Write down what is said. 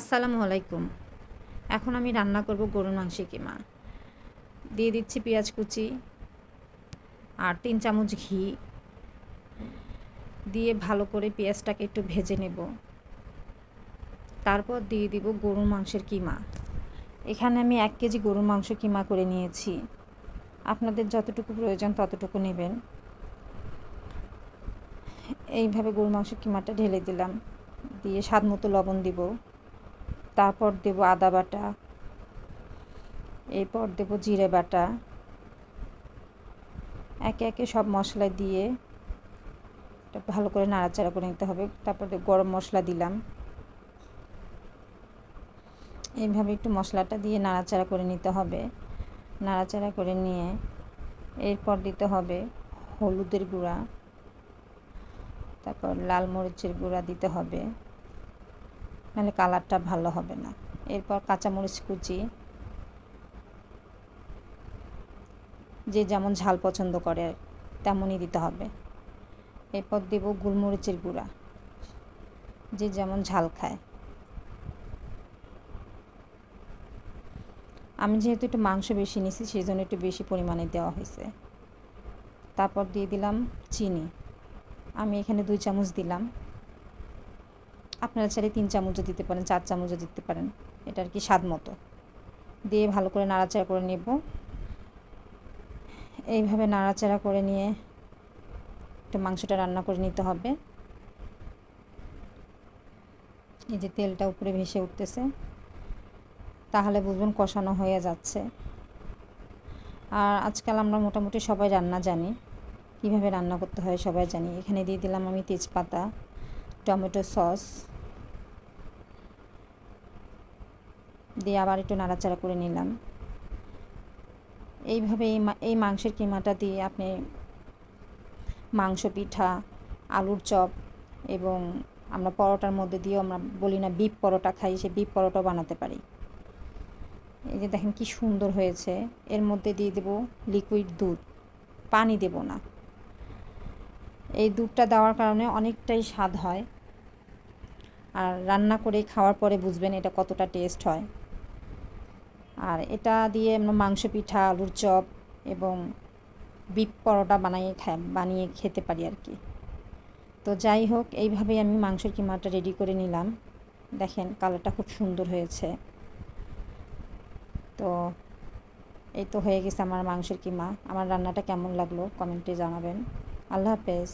আসসালামু আলাইকুম। এখন আমি রান্না করব গরুর মাংসের কিমা। দিয়ে দিচ্ছি পেঁয়াজ কুচি আর তিন চামচ ঘি। দিয়ে ভালো করে পেঁয়াজটাকে একটু ভেজে নেব। তারপর দিয়ে দিব গরুর মাংসের কিমা। এখানে আমি এক কেজি গরুর মাংস কিমা করে নিয়েছি। আপনাদের যতটুকু প্রয়োজন ততটুকু নেবেন। এইভাবে গরুর মাংস কিমাটা ঢেলে দিলাম। দিয়ে স্বাদ মতো লবণ দিব। তারপর দেব আদা বাটা। এরপর দেব জিরে বাটা। একে একে সব মশলা দিয়ে ভালো করে নাড়াচাড়া করে নিতে হবে। তারপর গরম মশলা দিলাম। এইভাবে একটু মশলাটা দিয়ে নাড়াচাড়া করে নিতে হবে। নাড়াচাড়া করে নিয়ে এরপর দিতে হবে হলুদের গুঁড়া। তারপর লাল মরিচের গুঁড়া দিতে হবে। নাহলে কালারটা ভালো হবে না। এরপর কাঁচামরিচ কুচি। যে যেমন ঝাল পছন্দ করে, তেমনই দিতে হবে। এরপর দেব গোলমরিচের গুঁড়া। যে যেমন ঝাল খায়। আমি যেহেতু একটু মাংস বেশি নিছি সেই জন্য একটু বেশি পরিমাণে দেওয়া হয়েছে। তারপর দিয়ে দিলাম চিনি। আমি এখানে দুই চামচ দিলাম। আপনারা চাইলে তিন চামচও দিতে পারেন, চার চামচও দিতে পারেন। এটা আর কি স্বাদ মতো। দিয়ে ভালো করে নাড়াচাড়া করে নেব। এইভাবে নাড়াচাড়া করে নিয়ে একটু মাংসটা রান্না করে নিতে হবে। এই যে তেলটা উপরে ভেসে উঠতেছে, তাহলে বুঝবেন কষানো হয়ে যাচ্ছে। আর আজকাল আমরা মোটামুটি সবাই রান্না জানি। কীভাবে রান্না করতে হয় সবাই জানি। এখানে দিয়ে দিলাম আমি তেজপাতা, টমেটো সস দিয়ে আবার একটু নাড়াচাড়া করে নিলাম। এইভাবে এই মাংসের কিমাটা দিয়ে আপনি মাংস, পিঠা, আলুর চপ এবং আমরা পরোটার মধ্যে দিয়েও আমরা বলি না বিপ পরোটা খাই, সে বিপ পরোটা বানাতে পারি। এই যে দেখেন কি সুন্দর হয়েছে। এর মধ্যে দিয়ে দেব লিকুইড দুধ। পানি দেব না। এই দুধটা দেওয়ার কারণে অনেকটাই স্বাদ হয়। আর রান্না করে খাওয়ার পরে বুঝবেন এটা কতটা টেস্ট হয়। আর এটা দিয়ে আমরা মাংস পিঠা, আলুর চপ এবং বিপ পরোটা বানিয়ে বানিয়ে খেতে পারি আর কি। তো যাই হোক, এইভাবেই আমি মাংসের কিমাটা রেডি করে নিলাম। দেখেন কালারটা খুব সুন্দর হয়েছে। তো এই তো হয়ে গেছে আমার মাংসের কিমা। আমার রান্নাটা কেমন লাগল? কমেন্টে জানাবেন। আল্লাহ হাফেজ।